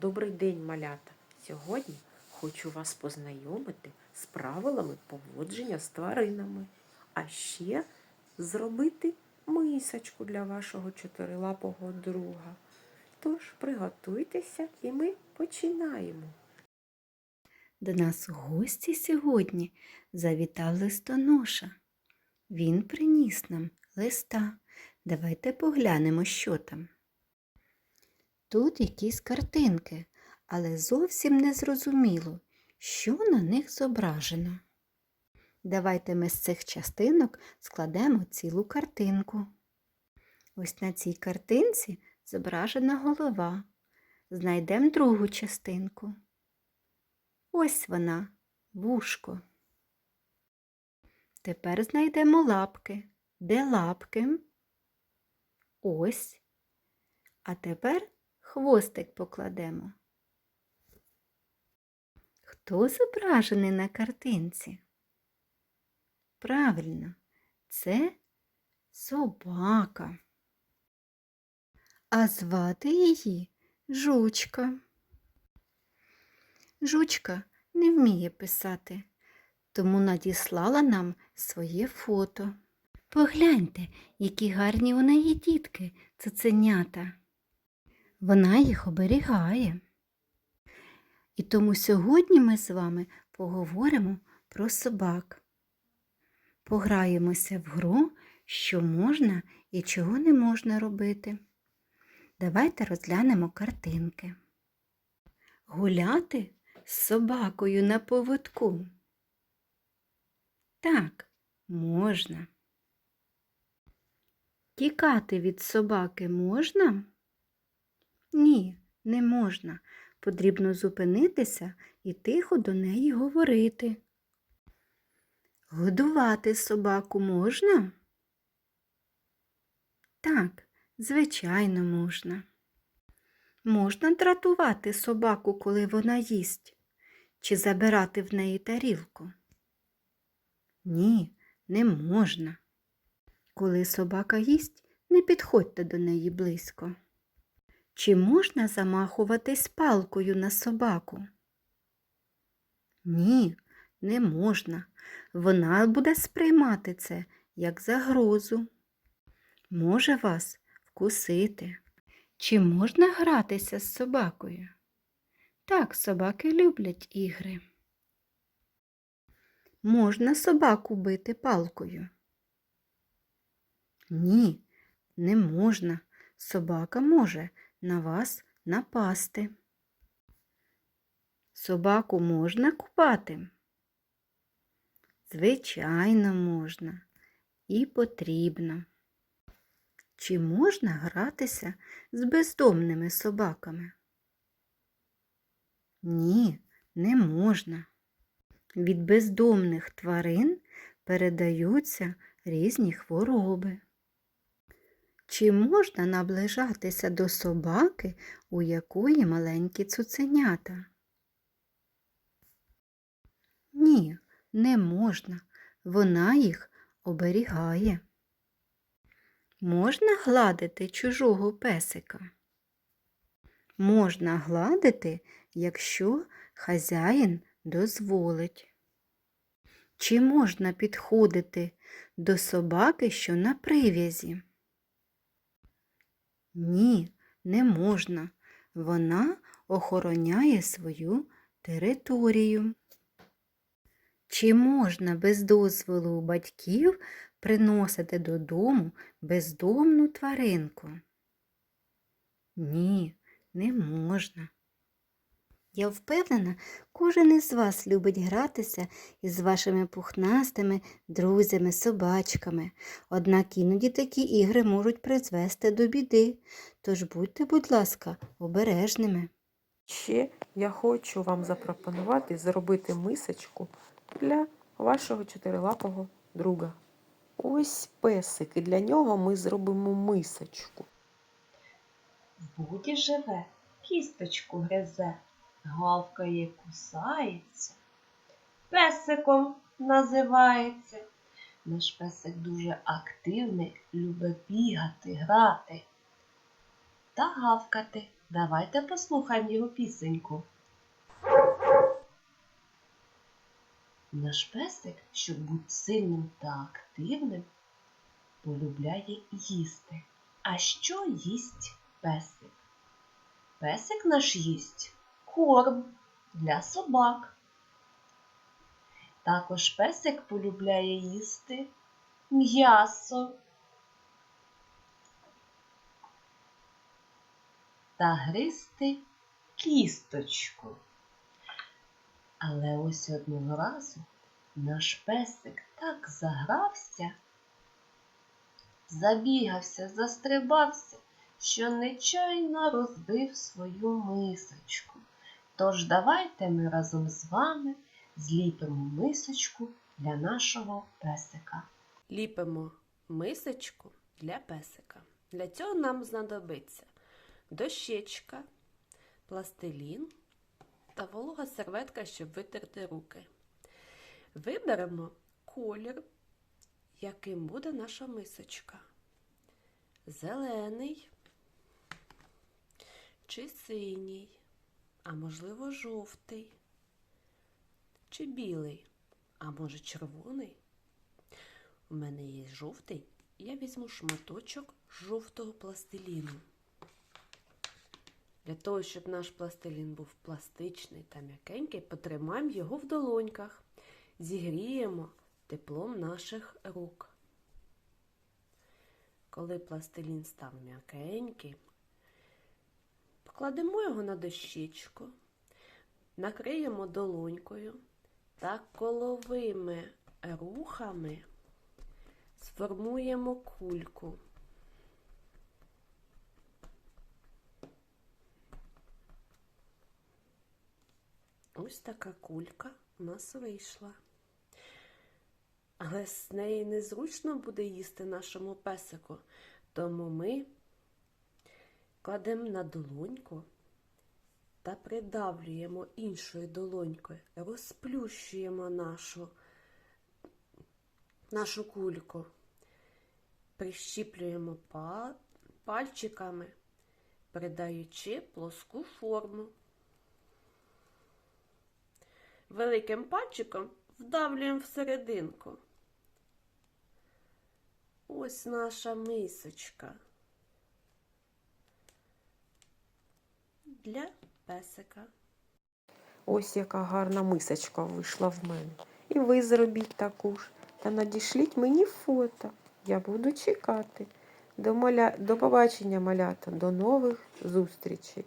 Добрий день, малята! Сьогодні хочу вас познайомити з правилами поводження з тваринами, а ще зробити мисочку для вашого чотирилапого друга. Тож приготуйтеся і ми починаємо. До нас в гості сьогодні завітав листоноша. Він приніс нам листа. Давайте поглянемо, що там. Тут якісь картинки, але зовсім не зрозуміло, що на них зображено. Давайте ми з цих частинок складемо цілу картинку. Ось на цій картинці зображена голова. Знайдемо другу частинку. Ось вона, вушко. Тепер знайдемо лапки. Де лапки? Ось. А тепер хвостик покладемо. Хто зображений на картинці? Правильно, це собака. А звати її жучка. Жучка не вміє писати, тому надіслала нам своє фото. Погляньте, які гарні у неї дітки, цуценята. Вона їх оберігає. І тому сьогодні ми з вами поговоримо про собак. Пограємося в гру, що можна і чого не можна робити. Давайте розглянемо картинки. Гуляти з собакою на поводку. Так, можна. Тікати від собаки можна? Ні, не можна. Потрібно зупинитися і тихо до неї говорити. Годувати собаку можна? Так, звичайно, можна. Можна дратувати собаку, коли вона їсть, чи забирати в неї тарілку? Ні, не можна. Коли собака їсть, не підходьте до неї близько. Чи можна замахуватись палкою на собаку? Ні, не можна. Вона буде сприймати це як загрозу. Може вас вкусити. Чи можна гратися з собакою? Так, собаки люблять ігри. Можна собаку бити палкою? Ні, не можна. Собака може на вас напасти. Собаку можна купати? Звичайно, можна і потрібно. Чи можна гратися з бездомними собаками? Ні, не можна. Від бездомних тварин передаються різні хвороби. Чи можна наближатися до собаки, у якої маленькі цуценята? Ні, не можна. Вона їх оберігає. Можна гладити чужого песика? Можна гладити, якщо хазяїн дозволить. Чи можна підходити до собаки, що на прив'язі? Ні, не можна. Вона охороняє свою територію. Чи можна без дозволу батьків приносити додому бездомну тваринку? Ні, не можна. Я впевнена, кожен із вас любить гратися із вашими пухнастими друзями, собачками. Однак іноді такі ігри можуть призвести до біди, тож будьте, будь ласка, обережними. Ще я хочу вам запропонувати зробити мисочку для вашого чотирилапого друга. Ось песик, і для нього ми зробимо мисочку. В буді живе, кісточку гризе, гавкає, кусається. Песиком називається. Наш песик дуже активний, любить бігати, грати та гавкати. Давайте послухаємо його пісеньку. Наш песик, щоб бути сильним та активним, полюбляє їсти. А що їсть песик? Песик наш їсть корм для собак. Також песик полюбляє їсти м'ясо та гризти кісточку. Але ось одного разу наш песик так загрався, забігався, застрибався, що нечайно розбив свою мисочку. Тож давайте ми разом з вами зліпимо мисочку для нашого песика. Ліпимо мисочку для песика. Для цього нам знадобиться дощечка, пластилін та волога серветка, щоб витерти руки. Виберемо колір, яким буде наша мисочка. Зелений чи синій, а можливо жовтий чи білий, а може червоний. У мене є жовтий, я візьму шматочок жовтого пластиліну. Для того, щоб наш пластилін був пластичний та м'якенький, потримаємо його в долоньках, зігріємо теплом наших рук. Коли пластилін став м'якенький, покладемо його на дощечку, накриємо долонькою та коловими рухами сформуємо кульку. Ось така кулька у нас вийшла. Але з неї незручно буде їсти нашому песику, тому ми кладемо на долоньку та придавлюємо іншою долонькою, розплющуємо нашу нашу кульку. Прищіплюємо пальчиками, придаючи плоску форму. Великим пальчиком вдавлюємо всерединку. Ось наша мисочка для песика. Ось яка гарна мисочка вийшла в мене. І ви зробіть таку ж. Та надішліть мені фото. Я буду чекати. До, маля... До побачення, малята, до нових зустрічей.